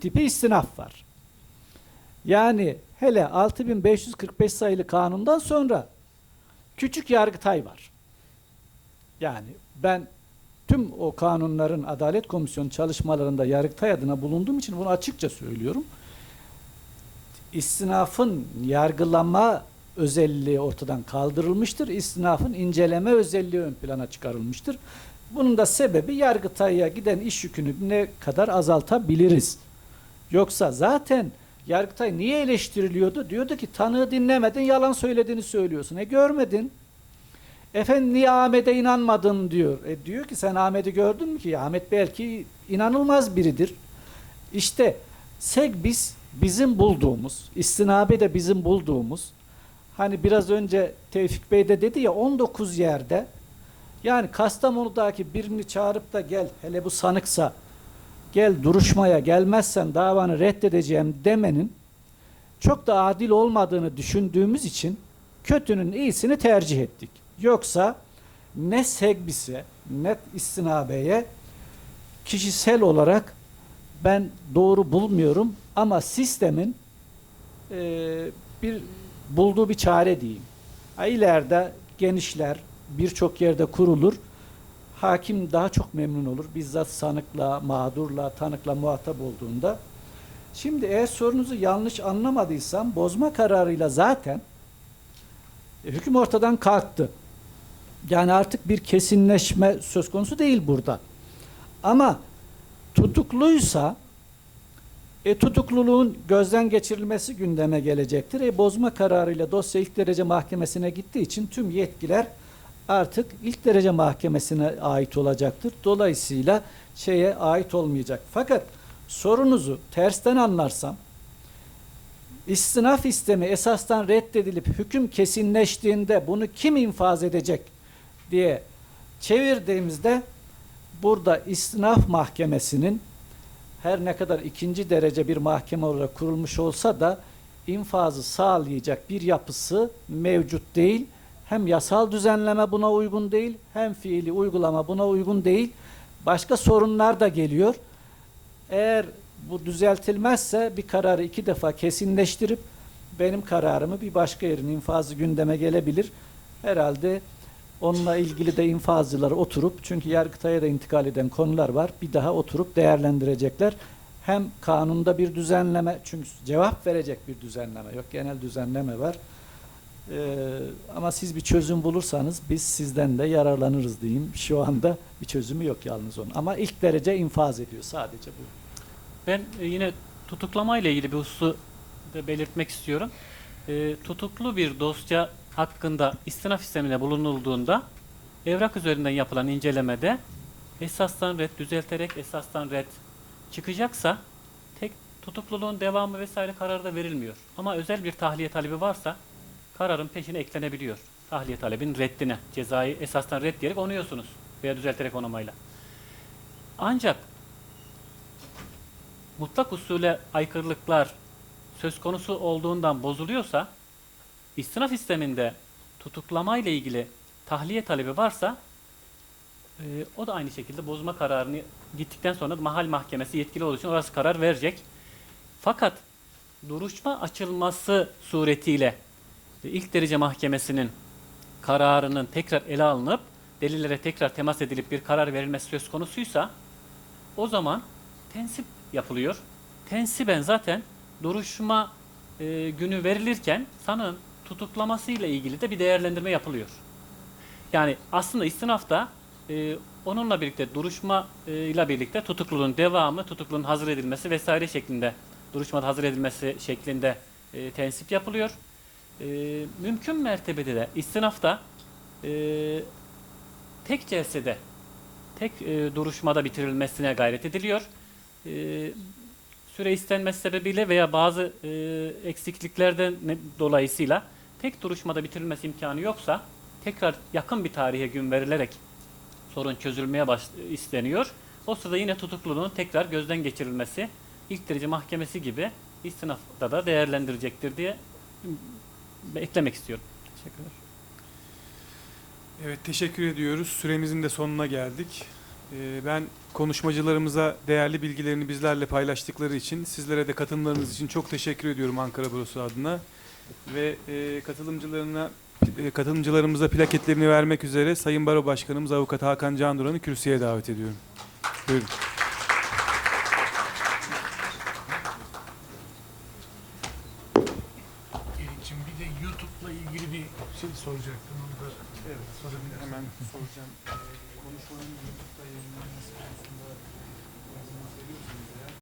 tipi istinaf var. Yani hele 6545 sayılı kanundan sonra küçük yargıtay var. Yani ben tüm o kanunların Adalet Komisyonu çalışmalarında yargıtay adına bulunduğum için bunu açıkça söylüyorum. İstinafın yargılama özelliği ortadan kaldırılmıştır. İstinafın inceleme özelliği ön plana çıkarılmıştır. Bunun da sebebi Yargıtay'a giden iş yükünü ne kadar azaltabiliriz. Yoksa zaten Yargıtay niye eleştiriliyordu? Diyordu ki tanığı dinlemedin, yalan söylediğini söylüyorsun. E görmedin. Efendim niye Ahmet'e inanmadın diyor. E diyor ki sen Ahmet'i gördün mü ki? Ahmet belki inanılmaz biridir. İşte Segbis bizim bulduğumuz, istinabe de bizim bulduğumuz, hani biraz önce Tevfik Bey de dedi ya 19 yerde yani Kastamonu'daki birini çağırıp da gel hele bu sanıksa gel duruşmaya gelmezsen davanı reddedeceğim demenin çok da adil olmadığını düşündüğümüz için kötünün iyisini tercih ettik. Yoksa ne Segbis'e ne istinabeye kişisel olarak ben doğru bulmuyorum ama sistemin e, bir bulduğu bir çare diyeyim. İleride genişler, birçok yerde kurulur. Hakim daha çok memnun olur. Bizzat sanıkla, mağdurla, tanıkla muhatap olduğunda. Şimdi eğer sorunuzu yanlış anlamadıysam bozma kararıyla zaten e, hüküm ortadan kalktı. Yani artık bir kesinleşme söz konusu değil burada. Ama tutukluysa e, tutukluluğun gözden geçirilmesi gündeme gelecektir. E, bozma kararıyla dosya ilk derece mahkemesine gittiği için tüm yetkiler artık ilk derece mahkemesine ait olacaktır. Dolayısıyla şeye ait olmayacak. Fakat sorunuzu tersten anlarsam istinaf istemi esastan reddedilip hüküm kesinleştiğinde bunu kim infaz edecek diye çevirdiğimizde burada istinaf mahkemesinin her ne kadar ikinci derece bir mahkeme olarak kurulmuş olsa da infazı sağlayacak bir yapısı mevcut değil. Hem yasal düzenleme buna uygun değil, hem fiili uygulama buna uygun değil. Başka sorunlar da geliyor. Eğer bu düzeltilmezse bir kararı iki defa kesinleştirip benim kararımı bir başka yerin infazı gündeme gelebilir. Herhalde onunla ilgili de infazcılar oturup çünkü Yargıtay'a da intikal eden konular var. Bir daha oturup değerlendirecekler. Hem kanunda bir düzenleme çünkü cevap verecek bir düzenleme yok. Genel düzenleme var. Ee, ama siz bir çözüm bulursanız biz sizden de yararlanırız diyeyim. Şu anda bir çözümü yok yalnız onun. Ama ilk derece infaz ediyor sadece bu. Ben e, yine tutuklama ile ilgili bir hususu da belirtmek istiyorum. E, tutuklu bir dosya hakkında istinaf istemine bulunulduğunda evrak üzerinden yapılan incelemede esastan red düzelterek esastan red çıkacaksa tek tutukluluğun devamı vesaire kararı da verilmiyor. Ama özel bir tahliye talebi varsa kararın peşine eklenebiliyor. Tahliye talebin reddine, cezayı esastan red diyerek onuyorsunuz veya düzelterek onamayla. Ancak mutlak usule aykırılıklar söz konusu olduğundan bozuluyorsa istinaf sisteminde tutuklama ile ilgili tahliye talebi varsa e, o da aynı şekilde bozma kararını gittikten sonra mahal mahkemesi yetkili olduğu için orası karar verecek. Fakat duruşma açılması suretiyle ilk derece mahkemesinin kararının tekrar ele alınıp delillere tekrar temas edilip bir karar verilmesi söz konusuysa o zaman tensip yapılıyor. Tensiben zaten duruşma e, günü verilirken sanığın tutuklaması ile ilgili de bir değerlendirme yapılıyor. Yani aslında istinafta e, onunla birlikte duruşma e, ile birlikte tutukluluğun devamı, tutukluluğun hazır edilmesi vesaire şeklinde duruşmada hazır edilmesi şeklinde e, tensip yapılıyor. E, mümkün mertebede de istinafta e, tek celsede, tek e, duruşmada bitirilmesine gayret ediliyor. E, süre istenmesi sebebiyle veya bazı e, eksikliklerden ne- dolayısıyla tek duruşmada bitirilmesi imkanı yoksa tekrar yakın bir tarihe gün verilerek sorun çözülmeye baş, isteniyor. O sırada yine tutukluluğun tekrar gözden geçirilmesi ilk derece mahkemesi gibi istinafta da değerlendirecektir diye eklemek istiyorum. Teşekkürler. Evet teşekkür ediyoruz. Süremizin de sonuna geldik. Ee, Ben konuşmacılarımıza değerli bilgilerini bizlerle paylaştıkları için, sizlere de katılımlarınız için çok teşekkür ediyorum Ankara Bürosu adına. Ve e, katılımcılarına e, katılımcılarımıza plaketlerini vermek üzere Sayın Baro Başkanımız Avukat Hakan Canduran'ı kürsüye davet ediyorum. Buyurun. Şimdi bir de YouTube'la ilgili bir şey soracaktım. Onu da Evet, sorabilir. Hemen soracağım. Ee, konuşmanın YouTube'da yayınlanması konusunda yazılmak veriyorsunuz eğer.